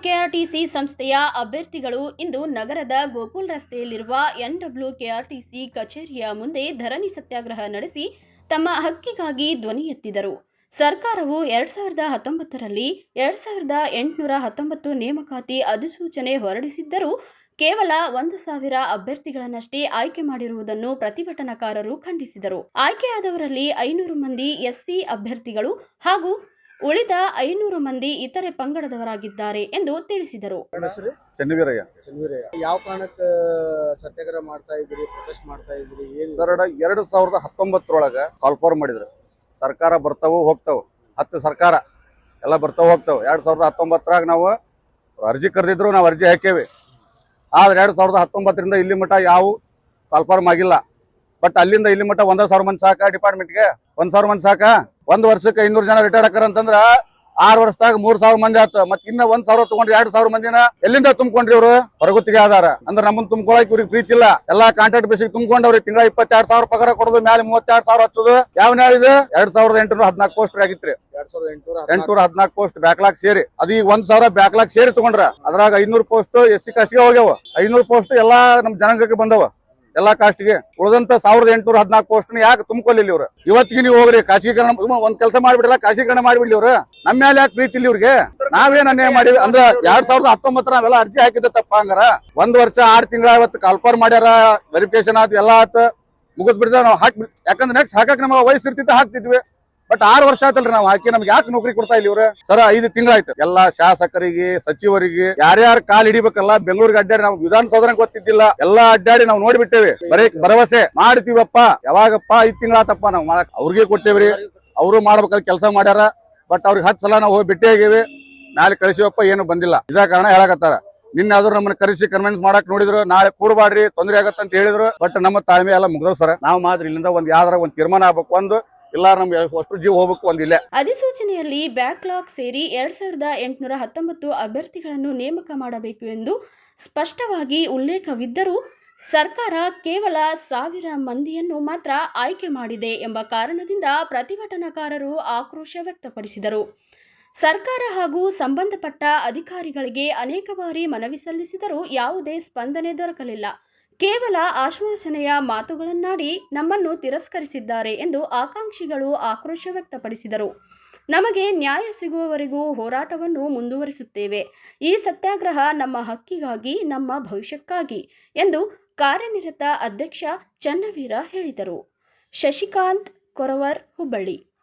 ಕೆಆರ್ಟಿಸಿ ಸಂಸ್ಥೆಯ ಅಭ್ಯರ್ಥಿಗಳು ಇಂದು ನಗರದ ಗೋಕುಲ್ ರಸ್ತೆಯಲ್ಲಿರುವ ಎನ್ಡಬ್ಲ್ಯೂ ಕೆಆರ್ಟಿಸಿ ಕಚೇರಿಯ ಮುಂದೆ ಧರಣಿ ಸತ್ಯಾಗ್ರಹ ನಡೆಸಿ ತಮ್ಮ ಹಕ್ಕಿಗಾಗಿ ಧ್ವನಿ ಎತ್ತಿದರು. ಸರ್ಕಾರವು ಎರಡ್ ಸಾವಿರದ ಹತ್ತೊಂಬತ್ತರಲ್ಲಿ ಎರಡ್ ಸಾವಿರದ ಎಂಟುನೂರ ಹತ್ತೊಂಬತ್ತು ನೇಮಕಾತಿ ಅಧಿಸೂಚನೆ ಹೊರಡಿಸಿದ್ದರೂ ಕೇವಲ ಒಂದು ಸಾವಿರ ಅಭ್ಯರ್ಥಿಗಳನ್ನಷ್ಟೇ ಆಯ್ಕೆ ಮಾಡಿರುವುದನ್ನು ಪ್ರತಿಭಟನಾಕಾರರು ಖಂಡಿಸಿದರು. ಆಯ್ಕೆಯಾದವರಲ್ಲಿ ಐನೂರು ಮಂದಿ ಎಸ್ಸಿ ಅಭ್ಯರ್ಥಿಗಳು ಹಾಗೂ ಉಳಿದ ಐನೂರು ಮಂದಿ ಇತರೆ ಪಂಗಡದವರಾಗಿದ್ದಾರೆ ಎಂದು ತಿಳಿಸಿದರು. ಚೆನ್ನವೀರಯ್ಯ. ಯಾವ ಕಾರಣಕ್ಕೆ ಸತ್ಯಾಗ್ರಹ ಮಾಡ್ತಾ ಇದ್ರಿ ಪ್ರೊಟೆಸ್ಟ್ ಮಾಡ್ತಾ ಇದ್ರಿ ಸರ್ ಎರಡು ಸಾವಿರದ ಹತ್ತೊಂಬತ್ತರೊಳಗ ಕಾಲ್ಫಾರ್ಮ್ ಮಾಡಿದ್ರು. ಸರ್ಕಾರ ಬರ್ತಾವು ಹೋಗ್ತಾವು? ಹತ್ತು ಸರ್ಕಾರ ಎಲ್ಲ ಬರ್ತಾವೆ ಹೋಗ್ತಾವೆ? ಎರಡ್ ಸಾವಿರದ ಹತ್ತೊಂಬತ್ತರಾಗ ನಾವು ಅರ್ಜಿ ಕರೆದಿದ್ರು ನಾವು ಅರ್ಜಿ ಹಾಕೇವಿ. ಆದ್ರೆ ಎರಡು ಸಾವಿರದ ಹತ್ತೊಂಬತ್ತರಿಂದ ಇಲ್ಲಿ ಮಟ ಯಾವ ಕಾಲ್ಫಾರ್ಮ್ ಆಗಿಲ್ಲ. ಬಟ್ ಅಲ್ಲಿಂದ ಇಲ್ಲಿ ಮಟ ಒಂದ್ ಸಾವಿರ ಮಂದಿ ಸಾಕ ಡಿಪಾರ್ಟ್ಮೆಂಟ್ಗೆ ಒಂದ್ ಸಾವಿರ ಮಂದಿ ಸಾಕ? ಒಂದ್ ವರ್ಷಕ್ಕೆ ಐನೂರು ಜನ ರಿಟೈರ್ಡ್ ಆಕಾರ ಅಂತಂದ್ರ ಆರ್ ವರ್ಷದಾಗ ಮೂರ್ ಸಾವಿರ ಮಂದಿ ಆತ. ಮತ್ ಇನ್ನ ಒಂದ್ ಸಾವಿರ ತಗೊಂಡ್ರಿ ಎರಡ್ ಸಾವಿರ ಮಂದಿನ ಎಲ್ಲಿಂದ ತುಂಬ್ಕೊಂಡ್ರಿ ಇವರು? ಹೊರಗುತ್ತಿಗೆ ಆಧಾರ. ಅಂದ್ರೆ ನಮ್ಮನ್ನ ತುಂಬಿಕೊಳ್ಳಕ್ ಇವ್ರಿಗೆ ಪ್ರೀತಿ ಇಲ್ಲ. ಎಲ್ಲಾ ಕಾಂಟ್ರಾಕ್ಟ್ ಬೇಸಿಗೆ ತುಂಬ್ಕೊಂಡವ್ರಿ ತಿಂಗಳ ಇಪ್ಪತ್ತೆರಡ್ ಸಾವಿರ ಪಗಾರ ಕೊಡೋದು ಮ್ಯಾಲೆ ಮೂವತ್ತೆರಡ್ ಸಾವಿರ ಹಚ್ಚೋದು. ಯಾವ ನ್ಯಾಯ ಇದು? ಎರಡ್ ಸಾವಿರದ ಎಂಟುನೂರ ಹದಿನಾಲ್ಕು ಪೋಸ್ಟ್ ಆಗಿತ್ರಿ. ಎರಡ್ ಸಾವಿರದ ಎಂಟುನೂರ ಹದಿನಾಲ್ಕು. ಪೋಸ್ಟ್ ಬ್ಯಾಕ್ಲಾಗ್ ಸೇರಿ. ಅದು ಈಗ ಒಂದ್ ಸಾವಿರ ಬ್ಯಾಕ್ಲಾಗ್ ಸೇರಿ ತಗೊಂಡ್ರ. ಅದ್ರಾಗ ಐನೂರು ಪೋಸ್ಟ್ ಎಸ್ ಸಿ ಕಾಸ್ಟ್ಗೆ ಹೋಗ್ಯಾವ. ಐನೂರು ಪೋಸ್ಟ್ ಎಲ್ಲಾ ನಮ್ ಜನಾಂಗಕ್ಕೆ ಬಂದವ. ಎಲ್ಲಾ ಕಾಸ್ಟ್ಗೆ ಉಳಿದಂತ ಸಾವಿರದ ಎಂಟುನೂರ ಹದಿನಾಲ್ಕು ಪೋಸ್ಟ್ ಯಾಕೆ ತುಂಬಿಕೊಳ್ಳಿಲ್ಲ ಇವ್ರು? ಇವತ್ತಿಗೆ ನೀವು ಹೋಗ್ರಿ, ಖಾಸಗೀಕರಣ ಒಂದ್ ಕೆಲಸ ಮಾಡ್ಬಿಡಲ್ಲ ಖಾಸಗೀಕರಣ ಮಾಡ್ಬಿಡ್ಲಿ ಇವ್ರು? ನಮ್ಮ ಮೇಲೆ ಯಾಕೆ ಪ್ರೀತಿ ಇಲ್ಲಿ ಇವ್ರಿಗೆ? ನಾವೇನ್ ಅನ್ಯಾಯ ಮಾಡಿವಿ. ಅಂದ್ರ ಎರಡ್ ಸಾವಿರದ ಹತ್ತೊಂಬತ್ತರ ನಾವೆಲ್ಲ ಅರ್ಜಿ ಹಾಕಿದ್ದ ತಪ್ಪ ಹಂಗಾರ. ಒಂದ್ ವರ್ಷ, ಆರ್ ತಿಂಗಳ ಇವತ್ತು ಕಾಲ್ಫಾರ್ ಮಾಡ್ಯಾರ ವೆರಿಫಿಕೇಶನ್ ಆತ್, ಎಲ್ಲಾ ಆತ, ಮುಗಿದ್ ನಾವು. ಹಾಕಿ ಯಾಕಂದ್ರೆ ನೆಕ್ಸ್ಟ್ ಹಾಕಕ್ ನಮಗೆ ವಯಸ್ಸು ಇರ್ತಿತ್ತು, ಹಾಕ್ತಿದ್ವಿ. ಬಟ್ ಆರು ವರ್ಷ ಆಯ್ತಲ್ರಿ ನಾವು ಹಾಕಿ, ನಮ್ಗೆ ಯಾಕೆ ನೌಕರಿ ಕೊಡ್ತಾ ಇಲ್ಲ ಇವ್ರ? ಸರ, ಐದು ತಿಂಗಳಾಯ್ತು. ಎಲ್ಲಾ ಶಾಸಕರಿಗೆ, ಸಚಿವರಿಗೆ, ಯಾರ್ಯಾರ ಕಾಲ್ ಹಿಡಿಬೇಕಲ್ಲ, ಬೆಂಗಳೂರಿಗೆ ಅಡ್ಡಾಡಿ, ನಾವು ವಿಧಾನಸೌಧನ ಗೊತ್ತಿದ್ದಿಲ್ಲ. ಎಲ್ಲಾ ಅಡ್ಡಾಡಿ ನಾವು ನೋಡ್ಬಿಟ್ಟೇವಿ. ಬರೀ ಭರವಸೆ. ಮಾಡ್ತೀವಪ್ಪ. ಯಾವಾಗಪ್ಪ ಐದ್ ತಿಂಗಳಾತಪ್ಪ ನಾವು ಮಾಡಕ್. ಅವ್ರಿಗೆ ಕೊಟ್ಟೇವ್ರಿ. ಅವರು ಮಾಡ್ಬೇಕಾದ ಕೆಲಸ ಮಾಡ್ಯಾರ. ಬಟ್ ಅವ್ರಿಗೆ ಹತ್ತು ಸಲ ನಾವು ಹೋಗಿ ಭೇಟಿ ನಾಳೆ ಕಳಿಸಿವಪ್ಪ, ಏನು ಬಂದಿಲ್ಲ. ಇದ ಕಾರಣ ಹೇಳಕತ್ತಾರ. ನಿನ್ನೆ ಆದ್ರೂ ನಮ್ಮನ್ನ ಕರೆಸಿ ಕನ್ವಿನ್ಸ್ ಮಾಡಕ್ ನೋಡಿದ್ರು. ನಾಳೆ ಕೂಡಬಾಡ್ರಿ ತೊಂದರೆ ಆಗತ್ತಂತ ಹೇಳಿದ್ರು. ಬಟ್ ನಮ್ಮ ತಾಳ್ಮೆ ಎಲ್ಲ ಮುಗ್ದವ್ ಸರ್. ನಾವು ಮಾತ್ರ ಇಲ್ಲಿಂದ ಒಂದ್ ಯಾವ್ದಾರ ಒಂದ್ ತೀರ್ಮಾನ ಆಗ್ಬೇಕು ಒಂದು ಇಲ್ಲ ನಮ್ಗೆ ಅಷ್ಟು ಜೀವ ಹೋಗ್ಬೇಕು ಒಂದಿಲ್ಲ ಅಧಿಸೂಚನೆಯಲ್ಲಿ ಬ್ಯಾಕ್ಲಾಗ್ ಸೇರಿ ಎರಡ್ ಸಾವಿರದ ಎಂಟುನೂರ ಹತ್ತೊಂಬತ್ತು ಅಭ್ಯರ್ಥಿಗಳನ್ನು ನೇಮಕ ಮಾಡಬೇಕು ಎಂದು ಸ್ಪಷ್ಟವಾಗಿ ಉಲ್ಲೇಖವಿದ್ದರೂ ಸರ್ಕಾರ ಕೇವಲ ಸಾವಿರ ಮಂದಿಯನ್ನು ಮಾತ್ರ ಆಯ್ಕೆ ಮಾಡಿದೆ ಎಂಬ ಕಾರಣದಿಂದ ಪ್ರತಿಭಟನಾಕಾರರು ಆಕ್ರೋಶ ವ್ಯಕ್ತಪಡಿಸಿದರು. ಸರ್ಕಾರ ಹಾಗೂ ಸಂಬಂಧಪಟ್ಟ ಅಧಿಕಾರಿಗಳಿಗೆ ಅನೇಕ ಬಾರಿ ಮನವಿ ಸಲ್ಲಿಸಿದರೂ ಯಾವುದೇ ಸ್ಪಂದನೆ ದೊರಕಲಿಲ್ಲ. ಕೇವಲ ಆಶ್ವಾಸನೆಯ ಮಾತುಗಳನ್ನಾಡಿ ನಮ್ಮನ್ನು ತಿರಸ್ಕರಿಸಿದ್ದಾರೆ ಎಂದು ಆಕಾಂಕ್ಷಿಗಳು ಆಕ್ರೋಶ ವ್ಯಕ್ತಪಡಿಸಿದರು. ನಮಗೆ ನ್ಯಾಯ ಸಿಗುವವರೆಗೂ ಹೋರಾಟವನ್ನು ಮುಂದುವರಿಸುತ್ತೇವೆ. ಈ ಸತ್ಯಾಗ್ರಹ ನಮ್ಮ ಹಕ್ಕಿಗಾಗಿ, ನಮ್ಮ ಭವಿಷ್ಯಕ್ಕಾಗಿ ಎಂದು ಕಾರ್ಯನಿರತ ಅಧ್ಯಕ್ಷ ಚನ್ನವೀರ ಹೇಳಿದರು. ಶಶಿಕಾಂತ್ ಕೊರವರ್ ಹುಬ್ಬಳ್ಳಿ